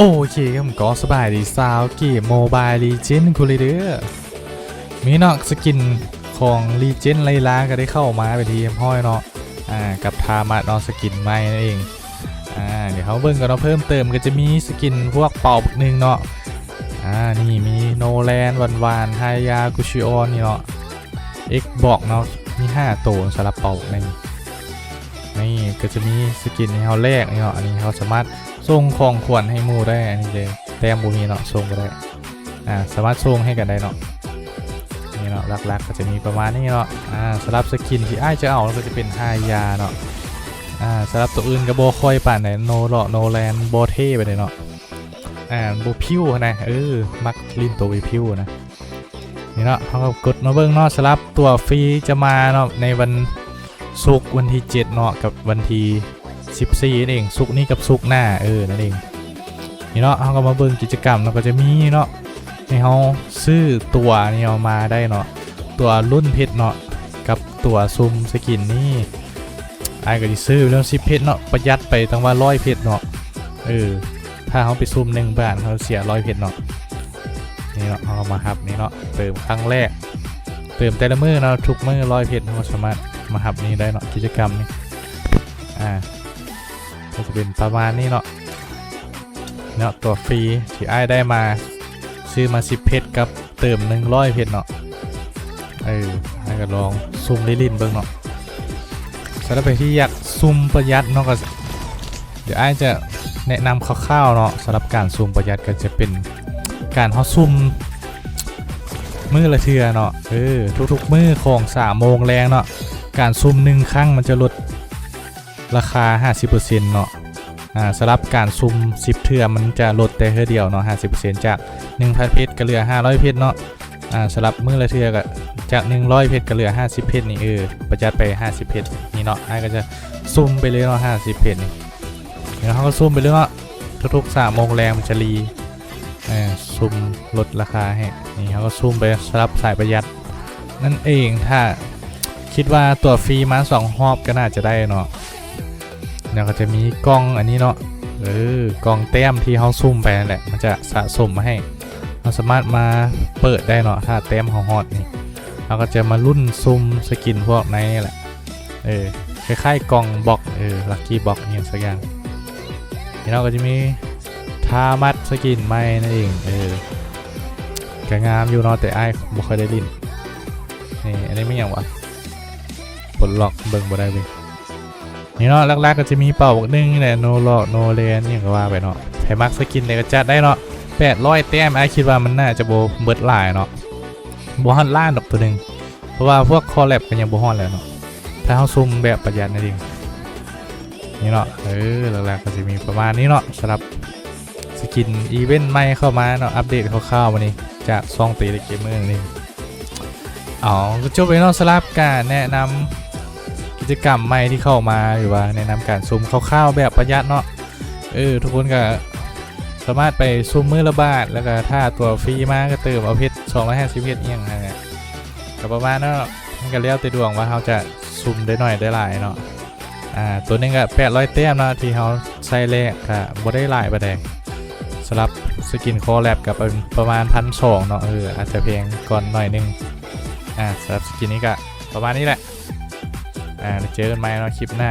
โอเคครับผมก็สบายดีสาวเกมโมบายลีเจนคูลยเดอมีนาะสกินของลีเจนไลลาก็ได้เข้ามาไปทีห้อยเนาะอ่ากับทามาเนาะสกินใหม่นั่นเองอ่าเดี๋ยวเขาเบิ่งกันเนาะเพิ่มเติมก็จะมีสกินพวกเป่าบึกหนึ่งเนาะอ่านี่มีโนแลนวันวานไฮยากุชิออนนี่เนาะเอ็กบอกเนาะมี5ตัวสำหรับเป่าบึกนึ่ นี่ก็จะมีสกินให้เขาแลกนี่เนาะอันนี้เขาสามารถส่งของขวัญให้หมูได้อันนี้เลยแต้มบูมีเนาะส่งก็ได้อ่าสามารถส่งให้กันได้เนาะนี่เนาะหลักๆก็จะมีประมาณนี้เนาะอ่าสำหรับสกินที่อ้ายจะเอาก็จะเป็นไฮยาเนาะอ่าสำหรับตัวอื่นก็โบคอยป่านไหนโนเลาะโนแลนโบเท่ไปเลยเนาะอ่าโบพิวนะเออมักลิ้นตัววิพิวนะนี่เนาะเขาก็กดมาเบิ่งเนาะสำหรับตัวฟรีจะมาเนาะในวัน ศุกวันที่ 7 เนาะกับวันที่ 14นั่นเองสุกนี้กับสุกหน้าเออนั่นเองนี่เนาะเขาก็มาเบิ่งกิจกรรมแล้วก็จะมีเนาะให้เขาซื้อตัวนี่เอามาได้เนาะตัวรุ่นเพชรเนาะกับตัวซุมสกินนี่ไอ้ายก็จะซื้อแล้วสิเพชรเนาะประหยัดไปตั้งว่าร้อยเพชรเนาะเออถ้าเขาไปซุมหนึ่งบาทเขาเสียร้อยเพชรเนาะนี่เนาะเขามาหับนี่เนาะเติมครั้งแรกเติมแต่ละมือเนาะทุกมือร้อยเพชรเขาสามารถ มาหับนี่ได้เนาะกิจกรรมนี่อ่าก็จะเป็นประมาณนี้เนาะเนาะตัวฟรีที่ไอ้ได้มา ซื้อมา 10 เพชรกับเติม 100 เพชรเนาะเออไอ้ายก็ลองซุ่มลิลินเบิ่งเนาะสำหรับใครที่อยากซุ่มประหยัดเนาะก็เดี๋ยวไอ้จะแนะนำคร่าวๆเนาะสำหรับการซุ่มประหยัดก็จะเป็นการเขาซุ่ม มือละเทือเนาะเออทุกๆมือของ3โมงแรงเนาะการซุ่มหนึ่งครั้งมันจะลดราคา 50%เนาะอ่าสำหรับการซุ่ม10 เทือมันจะลดแต่เทื่อเดียวเนาะ50%จาก 1,000 เพชรก็เหลือ 500 เพชรเนาะอ่าสำหรับมื้อละเทือก็จาก 100 เพชรก็เหลือ 50 เพชรนี่เออประหยัดไป 50 เพชรนี่เนาะไอ้ก็จะซุ่มไปเลยเนาะ50 เพชรนี่เดี๋ยวเขาก็ซุ่มไปเลยเนาะทุกๆ3โมงแรงมันจะรี ซุ่มลดราคาให้นี่เขาก็ซุ่มไปสำหรับสายประหยัด นั่นเองถ้าคิดว่าตัวฟรีมาสองรอบก็น่าจะได้เนาะแล้วก็จะมีกล้องอันนี้เนาะเออกล้องแต้มที่เขาซุ่มไปนั่นแหละ มันจะสะสมมาให้ เราสามารถมาเปิดได้เนาะถ้าแต้มเขาฮอตนี่เราก็จะมารุ่นซุ่มสกินพวกในนี่แหละเออคล้ายๆกล่องบล็อกเออลัคกี้บล็อกเนี่ยสักอย่างนี่เราก็จะมี ทามัดสกินใหม่นั่นเองเออกงามอยู่เนาะแต่ไอ้ายบ่ค่อยได้ลินนี่อันนี้ไม่อย่างวะปลดล็อกเบิ่งบ่ได้เลยนี่เนาะแรกๆก็จะมีเป่าบักหนึงนี่แหละโนโลโนเลนอย่างก็ว่าไปเนาะไผมักสกินเนี่ยก็จัดได้เนาะแปดร้อยแต้มไอ้คิดว่ามันน่าจะโบเบิดหลายเนาะบ่ฮอนล้านดอกตัวหนึ่งเพราะว่าพวกคอแลบกันยังบ่ฮอนแล้วเนาะถ้าเฮาซุ่มแบบประหยัดนั่นเองนี่เนาะเออแรกๆก็จะมีประมาณนี้เนาะสำหรับ สกินอีเวนต์ใหม่เข้ามาเนาะอัปเดตคร่าวๆวันนี้จากซองตีเกมเมอร์นี่อ๋อก็จบไปนาะสำหรับการแนะนำกิจกรรมใหม่ที่เข้ามาหรือว่าแนะนำการซูมคร่าวๆแบบประหยัดเนาะเออทุกคนก็สามารถไปซูมมือละบาทแล้วก็ถ้าตัวฟรีมากก็เติมเอาเพชร250เพชรเอียงนั่นแหละก็ประมาณนั้นเนาะมันก็แล้วแต่ดวงว่าเขาจะซูมได้หน่อยได้หลายเนาะอ่าตัวนึงก็800แต้มเนาะที่เขาใส่แรกก็บ่ได้หลายประแดง สำหรับสกินคอแลบกับประมาณพันสองเนาะเอออาจจะแพงก่อนหน่อยนึงอ่าสำหรับสกินนี้ก็ประมาณนี้แหละอ่าเจอกันใหม่เนาะคลิปหน้า